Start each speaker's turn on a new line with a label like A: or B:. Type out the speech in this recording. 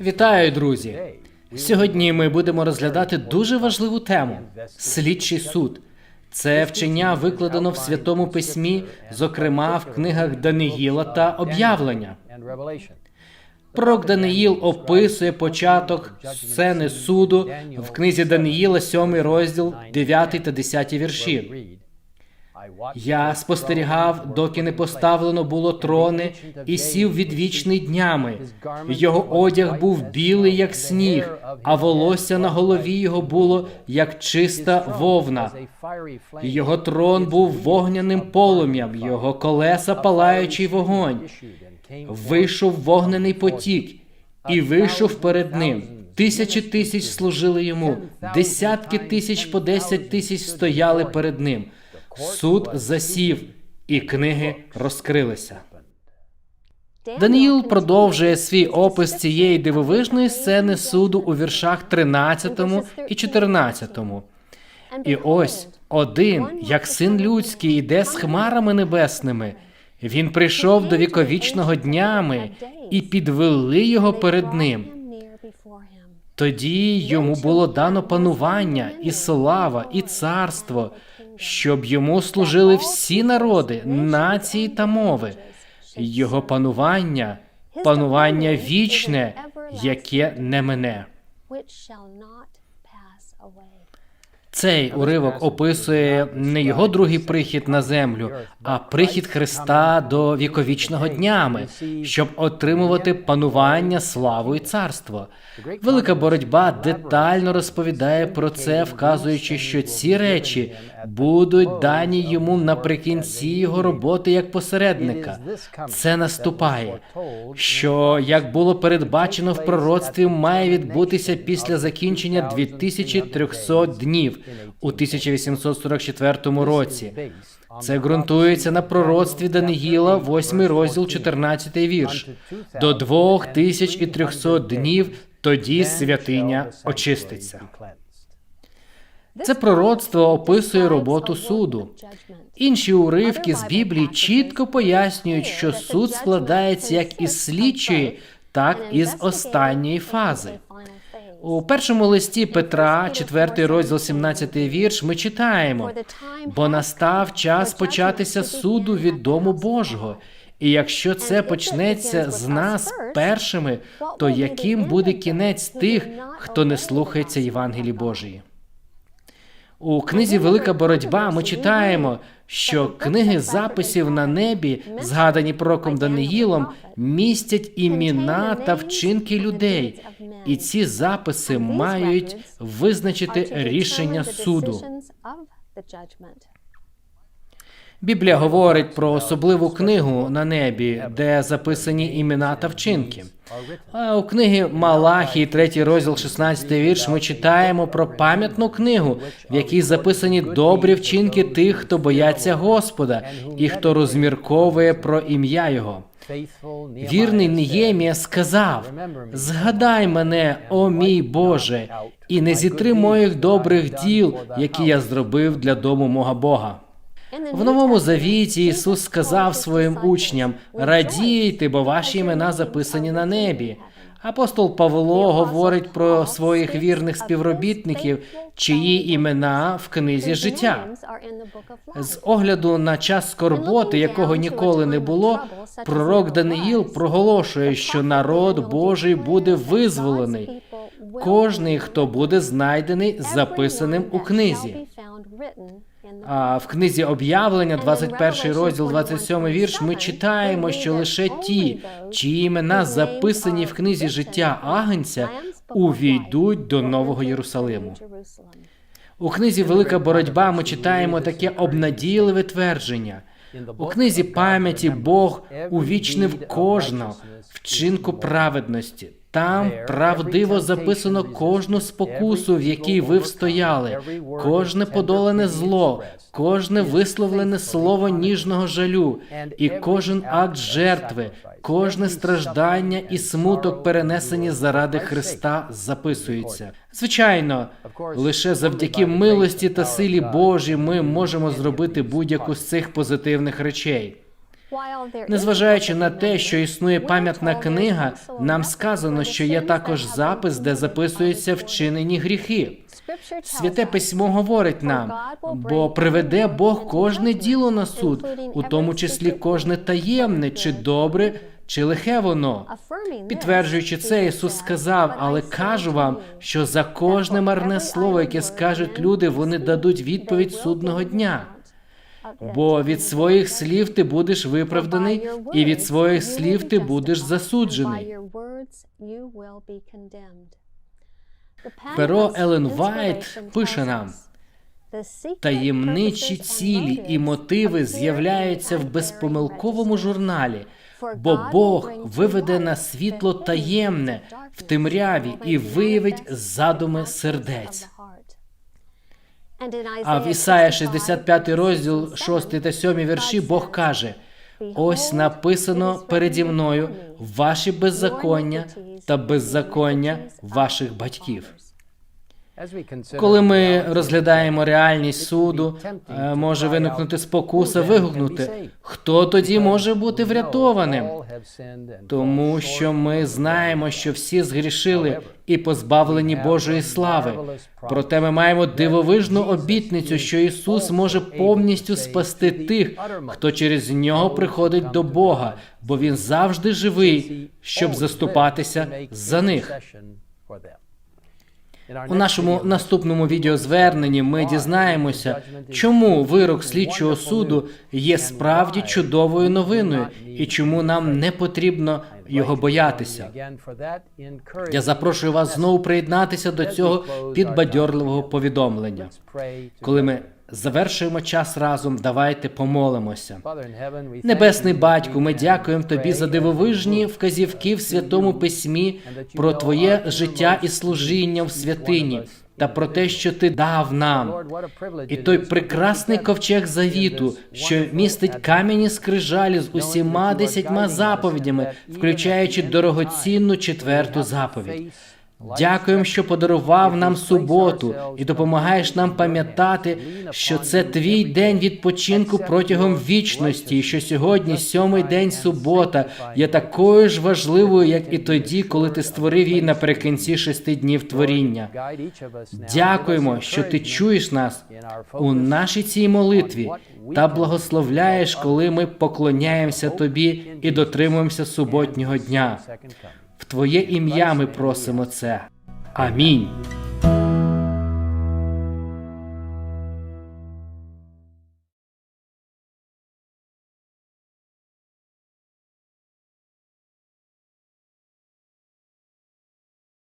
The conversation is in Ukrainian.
A: Вітаю, друзі! Сьогодні ми будемо розглядати дуже важливу тему слідчий суд. Це вчення викладено в святому письмі, зокрема в книгах Даниїла та об'явлення. Пророк Даниїл описує початок сцени суду в книзі Даниїла, 7 розділ, 9 та 10 вірші. Я спостерігав, доки не поставлено було трони, і сів відвічний днями. Його одяг був білий, як сніг, а волосся на голові його було як чиста вовна. Його трон був вогняним полум'ям, його колеса палаючий вогонь. Вийшов вогнений потік, і вийшов перед ним. Тисячі тисяч служили йому, десятки тисяч по десять тисяч стояли перед ним. Суд засів, і книги розкрилися. Даниїл продовжує свій опис цієї дивовижної сцени суду у віршах 13 і 14. І ось один, як син людський, іде з хмарами небесними. Він прийшов до віковічного днями і підвели його перед ним. Тоді йому було дано панування, і слава, і царство, щоб йому служили всі народи, нації та мови. Його панування, панування вічне, яке не мене. Цей уривок описує не його другий прихід на землю, а прихід Христа до віковічного днями, щоб отримувати панування, славу і царство. Велика боротьба детально розповідає про це, вказуючи, що ці речі будуть дані йому наприкінці його роботи як посередника. Це наступає, що як було передбачено в пророцтві, має відбутися після закінчення 2300 днів у 1844 році. Це ґрунтується на пророцтві Даниїла, 8 розділ, 14 вірш. До 2300 днів тоді святиня очиститься. Це пророцтво описує роботу суду. Інші уривки з Біблії чітко пояснюють, що суд складається як із слідчої, так і з останньої фази. У першому листі Петра, 4 розділ, 17 вірш, ми читаємо: бо настав час початися суду від дому Божого. І якщо це почнеться з нас першими, то яким буде кінець тих, хто не слухається Євангелії Божої? У книзі Велика боротьба ми читаємо, що книги записів на небі, згадані пророком Даниїлом, містять імена та вчинки людей, і ці записи мають визначити рішення суду. Біблія говорить про особливу книгу на небі, де записані імена та вчинки. А у книги Малахії, 3 розділ, 16 вірш, ми читаємо про пам'ятну книгу, в якій записані добрі вчинки тих, хто бояться Господа і хто розмірковує про ім'я Його. Вірний Неємія сказав: Згадай мене, о мій Боже, і не зітри моїх добрих діл, які я зробив для дому мого Бога. В новому завіті Ісус сказав своїм учням: радійте, бо ваші імена записані на небі. Апостол Павло говорить про своїх вірних співробітників, чиї імена в книзі життя. З огляду на час скорботи, якого ніколи не було, пророк Даниїл проголошує, що народ Божий буде визволений. Кожний, хто буде знайдений записаним у книзі. А в книзі об'явлення, 21 розділ, 27 вірш, ми читаємо, що лише ті, чиї імена записані в книзі життя Агнця, увійдуть до Нового Єрусалиму. У книзі Велика боротьба ми читаємо таке обнадійливе твердження. У книзі пам'яті Бог увічнив кожного вчинку праведності. Там правдиво записано кожну спокусу, в якій ви встояли, кожне подолене зло, кожне висловлене слово ніжного жалю, і кожен акт жертви, кожне страждання і смуток, перенесені заради Христа, записуються. Звичайно, лише завдяки милості та силі Божій ми можемо зробити будь-яку з цих позитивних речей. Незважаючи на те, що існує пам'ятна книга, нам сказано, що є також запис, де записуються вчинені гріхи. Святе письмо говорить нам, бо приведе Бог кожне діло на суд, у тому числі кожне таємне, чи добре, чи лихе воно. Підтверджуючи це, Ісус сказав, але кажу вам, що за кожне марне слово, яке скажуть люди, вони дадуть відповідь судного дня. Бо від своїх слів ти будеш виправданий, і від своїх слів ти будеш засуджений.
B: Перо Елен Вайт пише нам,
A: Таємничі цілі і мотиви з'являються в безпомилковому журналі, бо Бог виведе на світло таємне в темряві і виявить задуми сердець. А в Ісая 65 розділ 6 та 7 вірші Бог каже: Ось написано переді мною ваші беззаконня та беззаконня ваших батьків. Коли ми розглядаємо реальність суду, е, може виникнути спокуса вигукнути, хто тоді може бути врятованим? Тому що ми знаємо, що всі згрішили і позбавлені Божої слави. Проте ми маємо дивовижну обітницю, що Ісус може повністю спасти тих, хто через нього приходить до Бога, бо Він завжди живий, щоб заступатися за них. У нашому наступному відеозверненні ми дізнаємося, чому вирок слідчого суду є справді чудовою новиною і чому нам не потрібно його боятися. Я запрошую вас знову приєднатися до цього підбадьорливого повідомлення. Коли ми завершуємо час разом, давайте помолимося. Небесний батьку, ми дякуємо тобі за дивовижні вказівки в святому письмі про твоє життя і служіння в святині та про те, що ти дав нам. І той прекрасний ковчег завіту, що містить кам'яні скрижалі з усіма десятьма заповідями, включаючи дорогоцінну четверту заповідь. Дякуємо, що подарував нам суботу і допомагаєш нам пам'ятати, що це твій день відпочинку протягом вічності, і що сьогодні, сьомий день субота, є такою ж важливою, як і тоді, коли ти створив її наприкінці шести днів творіння. Дякуємо, що ти чуєш нас у нашій цій молитві та благословляєш, коли ми поклоняємося тобі і дотримуємося суботнього дня. В Твоє ім'я ми просимо це. Амінь.